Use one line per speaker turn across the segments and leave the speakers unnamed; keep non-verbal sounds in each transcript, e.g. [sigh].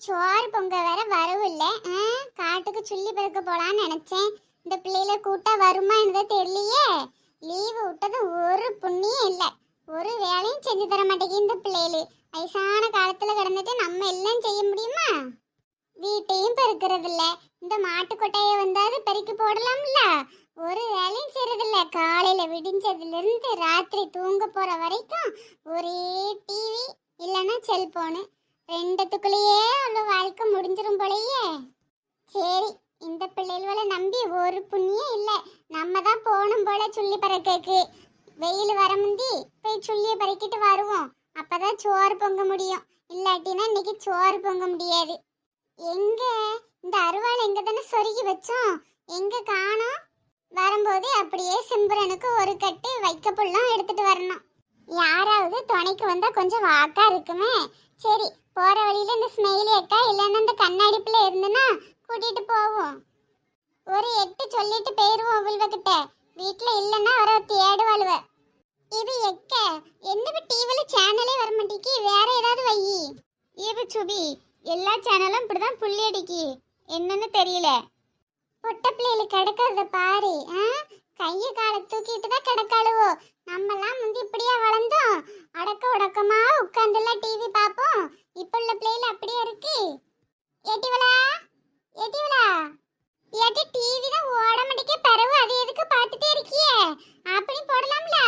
சோறு பொங்க வேற வரவும் இல்லை ஆ, காட்டுக்கு சுள்ளி பிறக்க போலான்னு நினைச்சேன். இந்த பிள்ளையில கூட்டா வருமா என்னதோ தெரியலையே. லீவு விட்டது ஒரு புண்ணியம் இல்லை. ஒரு வேலையும் செஞ்சு தர மாட்டேங்குது இந்த பிள்ளைகளு வயசான காலத்துல கிடந்துட்டு நம்ம எல்லாம் செய்ய முடியுமா? வீட்டையும் பெருக்கிறது இல்ல இந்த மாட்டு கொட்டைய பெருக்கி போடலாம்ல. ஒரு வேலையும் செய்யறது இல்ல காலையில விடிஞ்சதுல இருந்து ராத்திரி தூங்க போற வரைக்கும் ஒரே டிவி இல்லைன்னா செல்போனு ரெண்டுத்துக்குள்ளேயே அவ்வளோ வாழ்க்கை முடிஞ்சிரும் போலயே. சரி இந்த பிள்ளைகளை நம்பி ஒரு புண்ணியம் இல்லை. நம்ம தான் போகணும் போல சுள்ளி பறக்கக்கு வெயில் வர முந்தி போய் சுள்ளியை பறக்கிட்டு வருவோம். அப்பதான் சோறு பொங்க முடியும். இல்லாட்டினா இன்னைக்கு சோறு பொங்க முடியாது. எங்க? இந்த அருவாள் எங்க தானே சொருகி வச்சோம். எங்க காணோம்? வரும்போது அப்படியே சிம்புரனுக்கு ஒரு கட்டு வைக்க புல்லாம் எடுத்துட்டு வரணும். யாராவது துணைக்கு வந்தா கொஞ்சம் வாக்கா இருக்குமே. சரி போற வழியில இந்த ஸ்மெயில் அக்கா இல்லைன்னா இந்த கண்ணாடிப்புல இருந்துன்னா கூட்டிட்டு போவோம். ஒரு எட்டு சொல்லிட்டு போயிருவோம் வில்வகிட்ட வீட்டுல இல்லைன்னா அவரை தேடுவாளுவ. இது எக்க என்ன டிவில சேனலே வர மாட்டேங்கி வேற ஏதாவது வை. இது சுபி எல்லா சேனலும் இப்படிதான் புள்ளி அடிக்கி. என்னன்னு தெரியல. பொட்ட பிள்ளைகளுக்கு கிடக்கிறத பாரு ஆ? கைய காலை தூக்கிட்டு தான் கிடக்காளுவோ? நம்மலாம் முந்தி இப்படியா வளர்ந்தோம். அடக்க உடக்கமா உட்காந்துலாம் டிவி பார்ப்போம். இப்ப உள்ள பிள்ளைல அப்படியே இருக்கு. ஏட்டிவளா ஏட்டிவளா ஏட்டி டிவி தான் ஓட மாட்டேங்க பரவு. அது எதுக்கு பார்த்துட்டே இருக்கியே? அப்படி போடலாம்ல.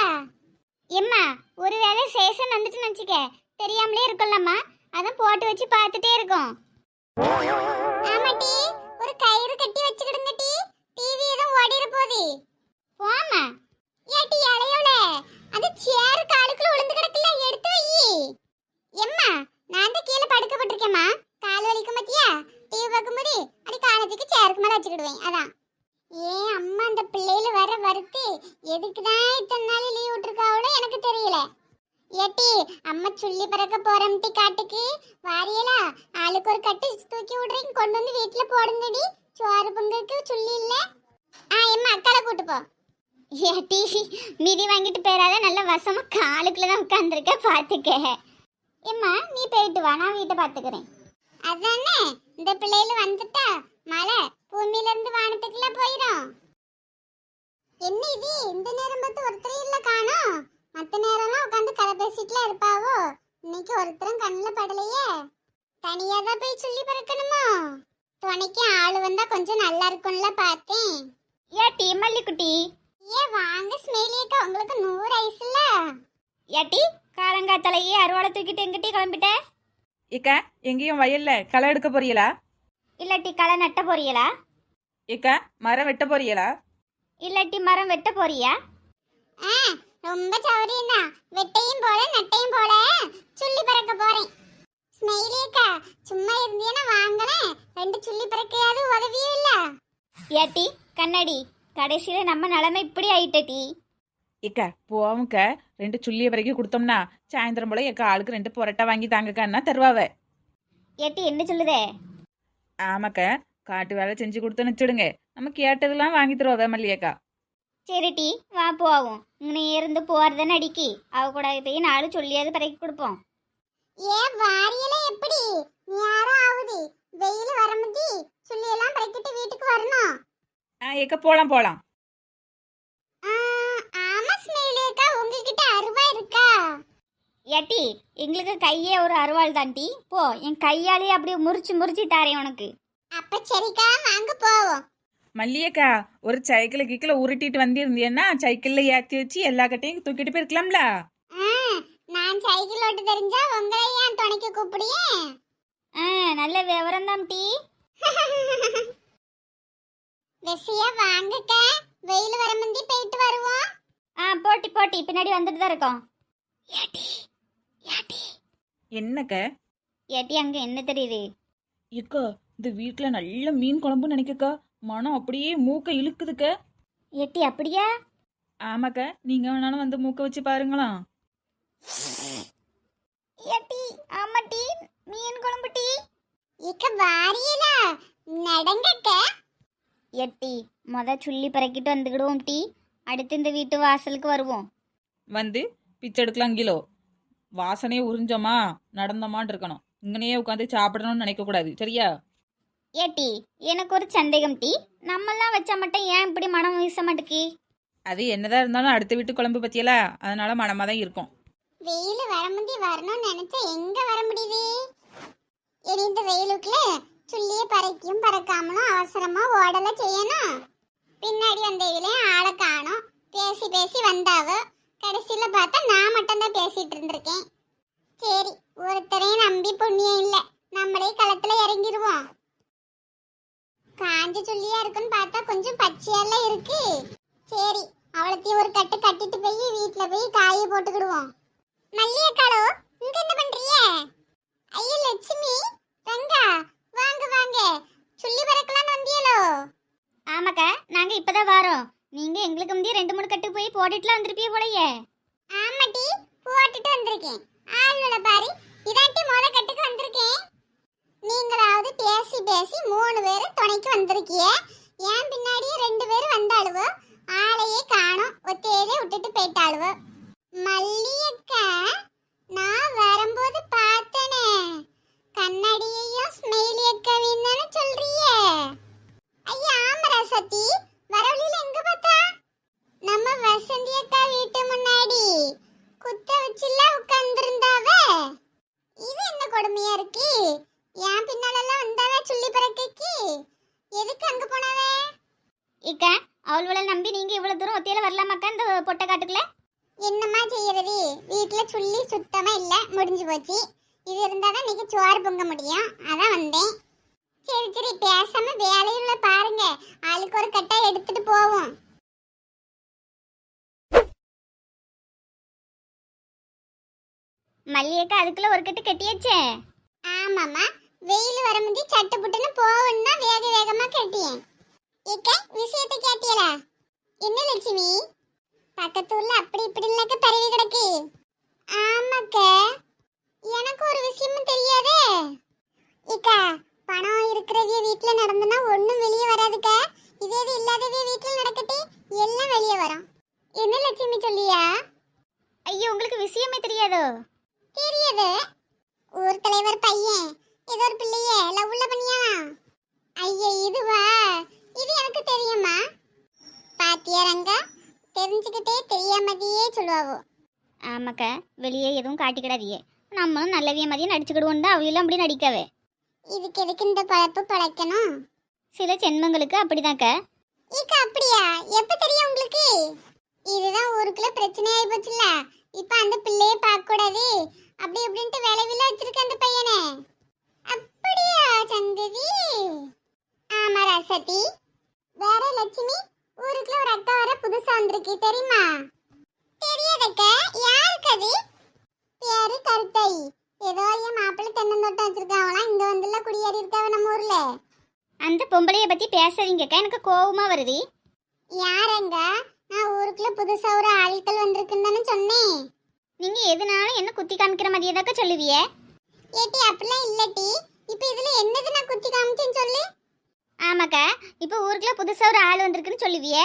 எம்மா ஒருவேளை சேஷன் வந்துட்டு நினச்சிக்க தெரியாமலே இருக்கலாமா அதான் போட்டு வச்சு பார்த்துட்டே இருக்கோம். ஆமாட்டி ஒரு கயிறு கட்டி வச்சுக்கிடுங்க டி. டிவி எதுவும் ஓடிட போகுது. போமா ஏட்டி இளையோல அது சேர் காலுக்குள்ள விழுந்து கிடக்கல எடுத்து வை. எம்மா நான் தான் கீழே படுக்கப்பட்டிருக்கேம்மா கால் வலிக்கும் பத்தியா? டிவி பார்க்கும்போது அடி காலத்துக்கு சேருக்கு மேல வச்சுக்கிடுவேன் அதான். ஏன் அம்மா அந்த பிள்ளையில வர வருத்து எதுக்கு தான் இத்தனை நாள் லீவ் விட்டுருக்காவளோ எனக்கு தெரியல. ஏட்டி அம்மா சுள்ளி பிறக்க போறோம்டி காட்டுக்கு. வாரியலா ஆளுக்கு ஒரு கட்டு தூக்கி விடுறீங்க கொண்டு வந்து வீட்டில் போடுங்கடி. சோறு பொங்கலுக்கு சுள்ளி இல்லை. ஆ எம்மா அக்கால கூட்டு போ. ஏட்டி மிதி வாங்கிட்டு போயிடாத நல்ல வசமாக காலுக்குள்ளே தான் உட்காந்துருக்க பார்த்துக்க எம்மா நீ போயிட்டு வா நான் வீட்டை பார்த்துக்கிறேன் அதானே இந்த பிள்ளையில வந்துட்டா மழை பூமியிலேருந்து வானத்துக்குள்ளே போயிடும் என்ன இது இந்த நேரம் பார்த்து ஒருத்தரையும் இல்லை காணோம் மற்ற நேரம்லாம் உட்காந்து கதை பேசிட்டுல இருப்பாவோ? இன்னைக்கு ஒருத்தரும் கண்ணில் படலையே. தனியாக தான் போய் சொல்லி பிறக்கணுமோ? துணைக்கு ஆளு வந்தால் கொஞ்சம் நல்லா இருக்கும்ல பார்த்தேன்.
ஏட்டி மல்லிக்குட்டி
ஏ வாங்க ஸ்மெயிலியக்கா உங்களுக்கு நூறு ஐஸ்ல
ஏட்டி காலங்காத்தலையே அருவாளை தூக்கிட்டு எங்கிட்டே கிளம்பிட்ட?
ஏக்கா எங்கேயும் வயல்ல களை எடுக்க போறீங்களா
இல்லாட்டி களை நட்ட போறியலா?
ஏக்கா மரம் வெட்ட போறீங்களா
இல்லாட்டி மரம் வெட்ட போறியா?
ஆ ரொம்ப சௌரியம் தான் வெட்டையும் போல நட்டையும் போல. சுள்ளி பறக்க போறேன். ஸ்மெயிலியக்கா சும்மா இருந்தீங்கன்னா வாங்கினேன் ரெண்டு சுள்ளி பறக்கையாவது உதவியும் இல்ல.
ஏட்டி கண்ணாடி கடைசியில நம்ம நிலைமை இப்படி ஆயிட்டடி.
ஏக்கா போவுக்க ரெண்டு சுள்ளிய வரைக்கும் கொடுத்தோம்னா சாயந்தரம் போல ஏக்கா ஆளுக்கு ரெண்டு பொரோட்டா வாங்கி தாங்கக்கான்னா தருவாவ.
ஏட்டி என்ன சொல்லுதே?
ஆமாக்கா காட்டு வேலை செஞ்சு கொடுத்தோன்னு வச்சுடுங்க. நம்ம கேட்டதெல்லாம் வாங்கி தருவாவ மல்லியக்கா.
சரிட்டி வா போவோம். இங்கே இருந்து போறதுன்னு அடிக்கி அவ கூட போய் நாலு சொல்லியாவது பறக்கி கொடுப்போம்.
ஏ வாரியல எப்படி? நீ யாரோ ஆகுது வெயில் வரமுதி சுள்ளி எல்லாம் பறக்கிட்டு வீட்டுக்கு வரணும்.
ஆ ஏக்கா போலாம் போலாம்.
ஆ, ஆமா ஸ்மெயிலியக்கா உங்ககிட்ட அருவா இருக்கா?
ஏட்டி எங்களுக்கு கையே ஒரு அருவாள் தாண்டி போ என் கையாலேயே அப்படியே முறிச்சு முறிச்சு தாரேன் உனக்கு.
அப்ப சரிக்கா வாங்க போவோம்.
மல்லியக்கா ஒரு சைக்கிளை கீக்கில உருட்டிட்டு வந்திருந்தீங்கன்னா சைக்கிள்ல ஏத்தி வச்சு எல்லா கட்டையும் தூக்கிட்டு போயிருக்கலாம்ல?
ஆ, நான் சைக்கிள் ஓட்ட தெரிஞ்சா உங்களை ஏன் துணைக்கு கூப்பிடியே
ஆ நல்ல விவரம் தான் டீ [laughs]
வெசியா வாங்கக்க. வெயில் வர முந்தி போயிட்டு வருவோம்.
ஆ போட்டி போட்டி. பின்னாடி வந்துட்டு தான் இருக்கோம். ஏட்டி ஏட்டி.
என்னக்க?
ஏட்டி அங்க என்ன தெரியுது?
ஏக்கா இந்த வீட்டுல நல்ல மீன் குழம்புன்னு நினைக்கக்கா. மனம் அப்படியே மூக்க இழுக்குதுக்க.
ஏட்டி அப்படியா?
ஆமாக்கா நீங்க வேணாலும் வந்து மூக்க வச்சு பாருங்களாம்.
ஏட்டி ஆமா டீ மீன் குழம்பு டீ.
இக்க வாரியல? நடங்கக்க.
ஏட்டி முத சுள்ளி பறக்கிட்டு வந்துக்கிடுவோம் டீ. அடுத்து இந்த வீட்டு வாசலுக்கு வருவோம்.
வந்து பிச்சை எடுக்கலாம் கிலோ. வாசனையே உறிஞ்சோமா? நடந்தோமான் இருக்கணும். இங்கனையே உட்காந்து சாப்பிடணும்னு நினைக்கக்கூடாது. சரியா?
ஏட்டி எனக்கு ஒரு சந்தேகம் டீ. நம்மெல்லாம் வச்சா மட்டும் ஏன் இப்படி மனம் வீச மாட்டேக்கி?
அது என்னதான் இருந்தாலும் அடுத்த வீட்டு குழம்பு பற்றியல அதனால மனமாக தான் இருக்கும்.
வெயில் வர முந்தி வரணும்னு நினைச்சா எங்க வர முடியுது? இந்த வெயிலுக்குள்ள சுள்ளியை பறக்கும் பறக்காமலும் அவசரமா ஓடல செய்யணும் பின்னாடி வந்த இதுலயும் ஆளை காணும் பேசி பேசி வந்தாவ கடைசியில பார்த்தா நான் மட்டும்தான் பேசிட்டு இருந்திருக்கேன் சரி ஒருத்தரையும் நம்பி புண்ணியம் இல்லை நம்மளே களத்துல இறங்கிடுவோம் காஞ்ச சொல்லியா இருக்குன்னு பார்த்தா கொஞ்சம் பச்சையெல்லாம் இருக்கு சரி அவளத்தையும் ஒரு கட்டு கட்டிட்டு போய் வீட்டுல போய் காய போட்டுக்கிடுவோம் மல்லியக்காளோ இங்க என்ன பண்றீங்க ஐயோ லட்சுமி சொல்லி பறக்கலாம்னு வந்தியலோ?
ஆமாக்கா நாங்க இப்பதான் வரோம். நீங்க எங்களுக்கு முந்தைய ரெண்டு மூணு கட்டு போய் போட்டுட்டுலாம் வந்திருப்பீங்க போலயே.
ஆமாட்டி போட்டுட்டு வந்திருக்கேன். ஆளுல பாரு இதாட்டி முத கட்டுக்கு வந்திருக்கேன். நீங்களாவது பேசி பேசி மூணு பேரும் துணைக்கு வந்திருக்கிய. ஏன் பின்னாடியே ரெண்டு பேரும் வந்தாளுவோ? ஆளையே காணோம் ஒத்தையிலே விட்டுட்டு போயிட்டாளுவோ? மல்லியக்கா நான் வரும்போது பார்த்தனே. கண்ணாடியையும் ஸ்மெயிலி தானே சொல்றியே. ஐயா ஆமரா சத்தி. வரவழியில எங்க பார்த்தா? நம்ம வசந்தி அக்கா வீட்டு முன்னாடி. குத்த வச்சுல உட்கார்ந்திருந்தாவ. இது என்ன கொடுமையா இருக்கு? ஏன் பின்னாலெல்லாம் வந்தாவ சொல்லி பறக்கைக்கு? எதுக்கு அங்க போனாவ?
இக்கா அவளோட நம்பி நீங்க இவ்வளவு தூரம் ஒத்தையில வரலாமாக்கா இந்த பொட்டை காட்டுக்குள்ள?
என்னம்மா செய்யறது? வீட்டுல சொல்லி சுத்தமா இல்ல முடிஞ்சு போச்சு. இது இருந்தாதான் இன்னைக்கு சோறு பொங்க முடியும். அதான் வந்தேன். சரி சரி பேசாம வேலையுள்ள பாருங்க. ஆளுக்கு ஒரு கட்டா எடுத்துட்டு போவோம்.
மல்லியக்கா அதுக்குள்ள ஒரு கட்டு கட்டியாச்சே?
ஆமாம்மா. வெயில் வர முந்தி சட்டு புட்டுன்னு போகணும்னா வேக வேகமா கட்டியேன். இக்க விஷயத்தை கேட்டியல? என்ன லட்சுமி? பக்கத்து ஊர்ல அப்படி இப்படி இல்லக்க பரவி கிடக்கு. ஆமாக்க. எனக்கு ஒரு விஷயமும் தெரியாதே. இக்கா பணம் இருக்கிறவிய வீட்ல நடந்துனா ஒண்ணும் வெளியே வராதுக்க. இதே இது இல்லாதவிய வீட்ல நடக்கட்டு எல்லாம் வெளியே வரும். என்ன லட்சுமி சொல்லியா?
ஐயோ உங்களுக்கு விஷயமே தெரியாதோ?
தெரியுது. ஊர் தலைவர் பையன் ஏதோ ஒரு பிள்ளைய லவ்ல பண்ணியானா ஐயா இதுவா? இது எனக்கு தெரியுமா? பாத்தியா ரங்கா தெரிஞ்சுக்கிட்டே தெரியாமதையே சொல்லுவாவோ.
ஆமாக்கா வெளியே எதுவும் காட்டிக்கிடாதீங்க. நம்மளும் நல்லவிய மதியம் நடிச்சுக்கிடுவோம் தான். அவையெல்லாம் அப்படி நடிக்கவே.
இதுக்கு எதுக்கு இந்த பழப்பு பழைக்கணும்
சில ஜென்மங்களுக்கு அப்படிதாக்கா
ஈக்கா அப்படியா? எப்ப தெரியும் உங்களுக்கு? இதுதான் ஊருக்குள்ள பிரச்சனை ஆகி போச்சுல இப்ப அந்த பிள்ளைய பார்க்க கூடாது. அப்படி இப்படின்ட்டு விளைவில வச்சிருக்க அந்த பையனை. அப்படியா சங்கதி ஆமா ரசதி. வேற லட்சுமி ஊருக்குள்ள ஒரு அக்கா வர புதுசா வந்திருக்கு. தெரியுமா? தெரியாதக்க யாருக்கு அது? பேரு கருத்தை. ஏதோ என் மாப்பிள்ளை தென்னந்தோட்டம் வச்சிருக்காங்களாம் இங்க வந்துல குடியேறி இருக்காவ நம்ம ஊர்ல.
அந்த பொம்பளைய பத்தி பேசாதீங்கக்கா எனக்கு கோவமா வருது.
யாரங்க? நான் ஊருக்குள்ள புதுசா ஒரு ஆட்கள் வந்திருக்குன்னு தானே சொன்னேன்.
நீங்க எதுனாலும் என்ன குத்தி காமிக்கிற மாதிரியே சொல்லுவிய?
ஏட்டி அப்படிலாம் இல்லட்டி. இப்போ இதுல என்னது நான் குத்தி காமிச்சேன்னு சொல்லு.
ஆமாக்கா இப்போ ஊருக்குள்ள புதுசா ஒரு ஆள் வந்திருக்குன்னு சொல்லுவிய.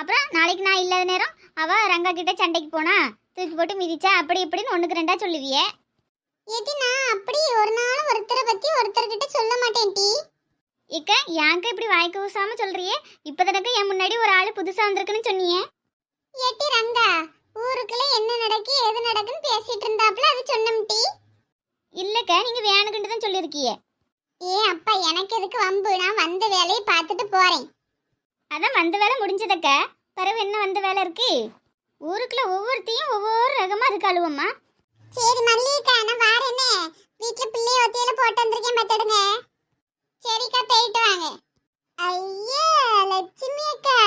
அப்புறம் நாளைக்கு நான் இல்லாத நேரம் அவ ரங்கா கிட்ட சண்டைக்கு போனா தூக்கி போட்டு மிதிச்சா அப்படி இப்படின்னு ஒண்ணுக்கு ரெண்டா சொல்லுவிய.
ஏட்டி நான் அப்படி ஒரு நாள் ஒருத்தரை பத்தி ஒருத்தர்கிட்ட சொல்ல மாட்டேன் டி.
இக்க ஏங்க இப்படி வாய்க்கு ஊசாம சொல்றியே? இப்பதானக்க என் முன்னாடி ஒரு ஆள் புதுசா வந்திருக்குன்னு சொன்னியே.
ஏட்டி ரங்கா ஊருக்குள்ள என்ன நடக்கு ஏது நடக்குன்னு பேசிட்டு இருந்தாப்ல அது சொன்னோம் டி.
இல்லக்கா நீங்க வேணுக்குன்னு தான் சொல்லியிருக்கிய.
ஏ அப்பா எனக்கு எதுக்கு வம்பு? நான் வந்த வேலையை பார்த்துட்டு போறேன்.
அதான் வந்த வேலை முடிஞ்சதக்க. பிறகு என்ன வந்த வேலை இருக்கு? ஊருக்குள்ள ஒவ்வொருத்தையும் ஒவ்வொரு ரகமா இருக்காளுவம்மா.
சரி மல்லிகைக்கா நான் வாரேனே. வீட்டுல பிள்ளைய ஒத்தியில போட்டு வந்திருக்கேன் பார்த்துடுங்க. சரிக்கா போயிட்டு வாங்க. ஐயா லட்சுமி அக்கா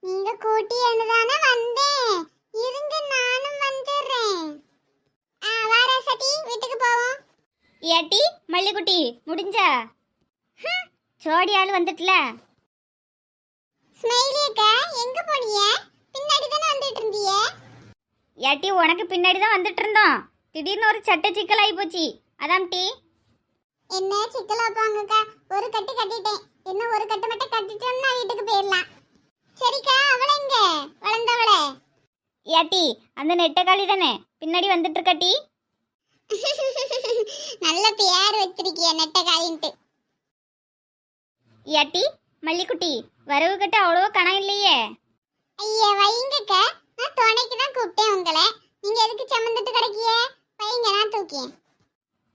நீங்க கூட்டி தானே வந்தேன் இருங்க நானும் வந்துடுறேன் ஆ வாரா சதி வீட்டுக்கு போவோம்
ஏட்டி மல்லிக்குட்டி முடிஞ்சா? ஜோடி ஆள் வந்துட்டுல.
ஸ்மைலி அக்கா எங்க போனீங்க? பின்னாடி தானே வந்துட்டு இருந்தீங்க
ஏட்டி உனக்கு பின்னாடி தான் வந்துட்டு இருந்தோம். திடீர்னு ஒரு சட்ட சிக்கல் ஆகி போச்சு. அதாம் டீ.
என்ன சிக்கலா போங்கக்கா ஒரு கட்டு கட்டிட்டேன். இன்னும் ஒரு கட்டு மட்டும் கட்டிட்டோம்னா வீட்டுக்கு போயிடலாம். சரிக்கா அவளை எங்க? வளர்ந்தவளை.
ஏட்டி அந்த நெட்டக்காளி தானே? பின்னாடி வந்துட்டு இருக்கா டீ. [laughs]
நல்ல பேர் வச்சு வாரின்ட்டு
ஏட்டி மல்லிக்குட்டி வரவு கட்ட அவ்வளவா கணம் இல்லையே.
ஐயா வைங்கக்க. நான் துணைக்கு தான் கூப்பிட்டேன் உங்களை. நீங்க எதுக்கு சம்மந்துட்டு கிடைக்கிய? வைங்க நான் தூக்கியேன்.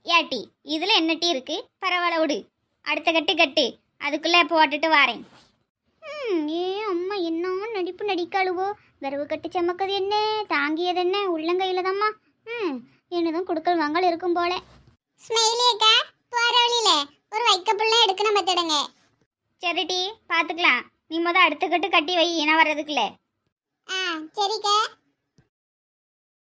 ஏட்டி இதுல என்ன டீ இருக்கு? பரவாயில்ல விடு. அடுத்த கட்டு கட்டு. அதுக்குள்ள போட்டுட்டு வாரேன். ம், ஏ அம்மா என்ன நடிப்பு நடிக்காளுவோ வரவு கட்டு சமக்கது என்ன? தாங்கியது என்ன? உள்ளங்கையில தாம்மா ம் என்னதும் குடுக்கல் வாங்கல் இருக்கும் போல.
ஸ்மைலி அக்கா போற வழியில ஒரு வைக்கப்புள்ள எடுக்கணும் பார்த்துடுங்க
சரிடி பார்த்துக்கலாம் நீ முத அடுத்த கட்டு கட்டி வை நான் வர்றதுக்குள்ள.
ஆ சரிக்கா.